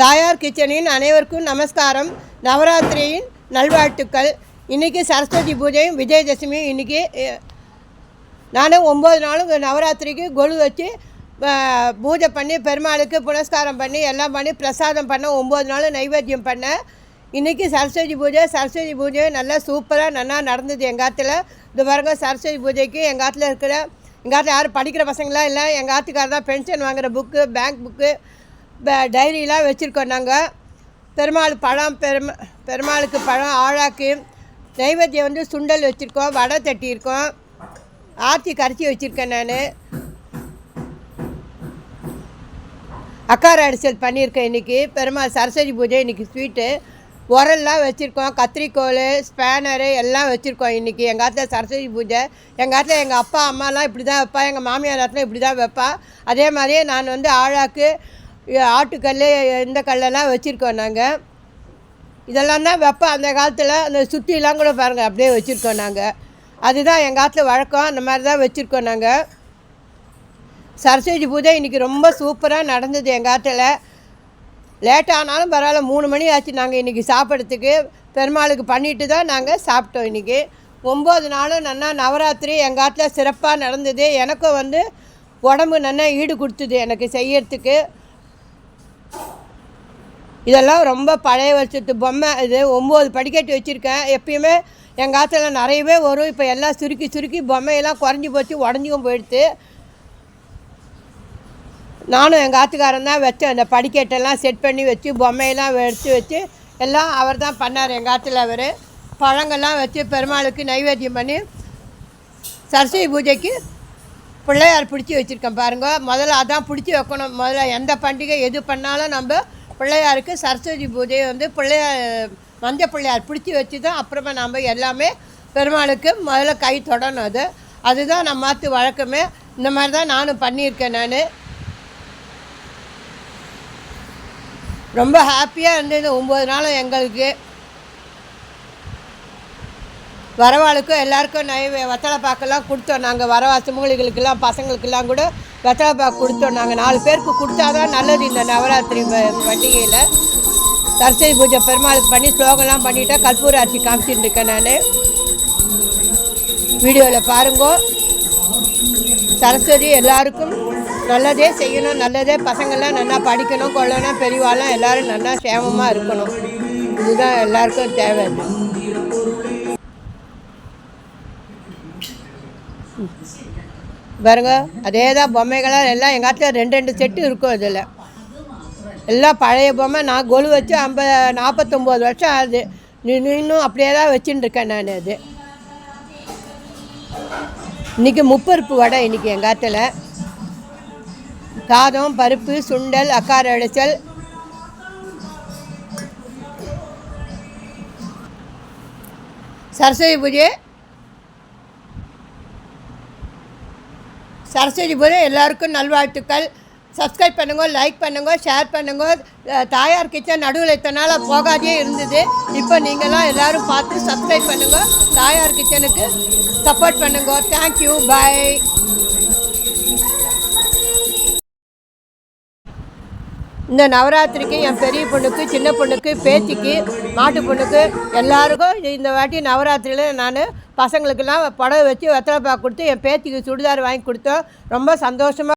தாயார் கிச்சனின் அனைவருக்கும் நமஸ்காரம். நவராத்திரியின் நல்வாழ்த்துக்கள். இன்றைக்கி சரஸ்வதி பூஜையும் விஜயதசமியும் இன்றைக்கி நானும் ஒம்பது நாளும் நவராத்திரிக்கு கொலு வச்சு பூஜை பண்ணி பெருமாளுக்கு புனஸ்காரம் பண்ணி எல்லாம் பண்ணி பிரசாதம் பண்ண ஒம்பது நாளும் நைவேத்தியம் பண்ணேன் இன்றைக்கி சரஸ்வதி பூஜை சரஸ்வதி பூஜை நல்லா சூப்பராக நல்லா நடந்தது எங்கள் ஆற்றுல இது பாருங்க சரஸ்வதி பூஜைக்கு எங்கள் ஆற்றுல இருக்கிற எங்கள் ஆற்றுல யாரும் படிக்கிற பசங்களாம் இல்லை எங்கள் ஆற்றுக்காரர் தான் பென்ஷன் வாங்குகிற புக்கு பேங்க் புக்கு டைரியெலாம் வச்சுருக்கோம் நாங்கள் பெருமாள் பழம் பெருமா பெருமாளுக்கு பழம் ஆழாக்கு நைவேத்தியம் வந்து சுண்டல் வச்சுருக்கோம் வடை தட்டியிருக்கோம் ஆர்த்தி கரைச்சி வச்சுருக்கேன் நான். அக்கார அடிசல் பண்ணியிருக்கேன் இன்றைக்கி பெருமாள் சரஸ்வதி பூஜை இன்றைக்கி ஸ்வீட்டு உரல்லாம் வச்சுருக்கோம் கத்திரிக்கோல் ஸ்பேனரு எல்லாம் வச்சுருக்கோம் இன்றைக்கி எங்கள் ஆற்றுல சரஸ்வதி பூஜை. எங்கள் ஆற்றுல எங்கள் அப்பா அம்மாலாம் இப்படி தான் வைப்பா. எங்கள் மாமியார் இடத்துல இப்படி தான் வைப்பா. அதே மாதிரியே நான் வந்து ஆழாக்கு ஆட்டுக்கல் இந்த கல்லெல்லாம் வச்சுருக்கோம் நாங்கள் இதெல்லாம் தான் வெப்பம் அந்த காலத்தில் அந்த சுற்றிலாம் கூட பாருங்கள் அப்படியே வச்சுருக்கோம் நாங்கள் அதுதான் எங்கள் ஆற்றுல வழக்கம் அந்த மாதிரி தான் வச்சுருக்கோம் நாங்கள் சரஸ்வதி பூஜை இன்றைக்கி ரொம்ப சூப்பராக நடந்தது எங்கள் ஆற்றுல லேட் ஆனாலும் பரவாயில்ல மூணு மணி ஆச்சு நாங்கள் இன்றைக்கி சாப்பிட்றதுக்கு. பெருமாளுக்கு பண்ணிட்டு தான் நாங்கள் சாப்பிட்டோம் இன்றைக்கி ஒம்பது நாளும் நல்லா நவராத்திரி எங்கள் ஆற்றுல சிறப்பாக நடந்தது. எனக்கும் வந்து உடம்பு நல்லா ஈடு கொடுத்தது எனக்கு செய்யறதுக்கு. இதெல்லாம் ரொம்ப பழைய வருஷத்து பொம்மை. இது ஒம்பது படிக்கட்டு வச்சுருக்கேன். எப்பயுமே எங்கள் ஆற்றுல நிறையவே வரும். இப்போ எல்லாம் சுருக்கி சுருக்கி பொம்மையெல்லாம் குறைஞ்சி போச்சு உடஞ்சிக்கும் போயிடுத்து. நானும் எங்கள் ஆத்துக்காரன் தான் வச்சேன் அந்த படிக்கட்டெல்லாம் செட் பண்ணி வச்சு பொம்மையெல்லாம் எடுத்து வச்சு எல்லாம் அவர் தான் பண்ணார் எங்கள் ஆற்றுல அவர். பழங்கள்லாம் வச்சு பெருமாளுக்கு நைவேத்தியம் பண்ணி சரஸ்வதி பூஜைக்கு பிள்ளையார் பிடிச்சி வச்சுருக்கேன் பாருங்க. முதல்ல அதான் பிடிச்சி வைக்கணும். முதல்ல எந்த பண்டிகை எது பண்ணாலும் நம்ம பிள்ளையாருக்கு சரஸ்வதி பூஜையை வந்து பிள்ளையார் மஞ்ச பிள்ளையார் பிடிச்சி வச்சு தான் அப்புறமா நம்ம எல்லாமே பெருமாளுக்கு முதல்ல கை தொடணும் அது. அதுதான் நம்ம மாற்று வழக்கமே. இந்த மாதிரி தான் நானும் பண்ணியிருக்கேன் நான். ரொம்ப ஹாப்பியாக இருந்தது ஒம்பது நாளும் எங்களுக்கு. வரவாளுக்கும் எல்லாருக்கும் நை வத்தலை பாக்கெல்லாம் கொடுத்தோம். நாங்கள் வரவா சிமுகளுக்கெல்லாம் பசங்களுக்கெல்லாம் கூட வெத்தலை பாக்கு கொடுத்தோம். நாங்கள் நாலு பேருக்கு கொடுத்தாதான் நல்லது இந்த நவராத்திரி பண்டிகையில். சரஸ்வதி பூஜை பெருமாளுக்கு பண்ணி ஸ்லோகம்லாம் பண்ணிட்டா கற்பூர ஆட்சி காமிச்சிட்டு இருக்கேன் நான். வீடியோவில் பாருங்கோ. சரஸ்வதி எல்லாருக்கும் நல்லதே செய்யணும் நல்லதே பசங்கள்லாம் நல்லா படிக்கணும் கொள்ளணும் பெரியவாலாம் எல்லாரும் நல்லா சேமமாக இருக்கணும். இதுதான் எல்லாருக்கும் தேவை. பாருங்க அதே தான் பொம்மைகளாக எல்லாம் எங்கள் ஆற்றுல ரெண்டு ரெண்டு செட்டு இருக்கும் இதில். எல்லாம் பழைய பொம்மை நான் கொலு வச்சு ஐம்பது நாற்பத்தொம்போது வருஷம் ஆகுது. இன்னும் அப்படியே தான் வச்சுட்டு இருக்கேன் நான் அது இன்றைக்கி முப்பருப்பு வடை இன்றைக்கி எங்கள் ஆற்றுல சாதம் பருப்பு சுண்டல் அக்கார அடைச்சல் சரஸ்வதி பூஜை. சரஸ்வதி பூஜை எல்லாருக்கும் நல்வாழ்த்துக்கள். சப்ஸ்கிரைப் பண்ணுங்க லைக் பண்ணுங்க ஷேர் பண்ணுங்க. தாயார் கிச்சன் நடுவில் இத்தனை நாள் போகாதே இருந்தது. இப்போ நீங்களாம் எல்லோரும் பார்த்து சப்ஸ்கிரைப் பண்ணுங்க. தாயார் கிச்சனுக்கு சப்போர்ட் பண்ணுங்க. தேங்க்யூ பாய் இந்த நவராத்திரிக்கு என் பெரிய பொண்ணுக்கு சின்ன பொண்ணுக்கு பேத்திக்கு மாட்டு பொண்ணுக்கு எல்லாருக்கும் இந்த வாட்டி நவராத்திரியில் நான் பசங்களுக்கெல்லாம் புடவை வச்சு வெத்தலை பாக்கு கொடுத்து என் பேத்திக்கு சுடிதார் வாங்கி கொடுத்தோம். ரொம்ப சந்தோஷமாக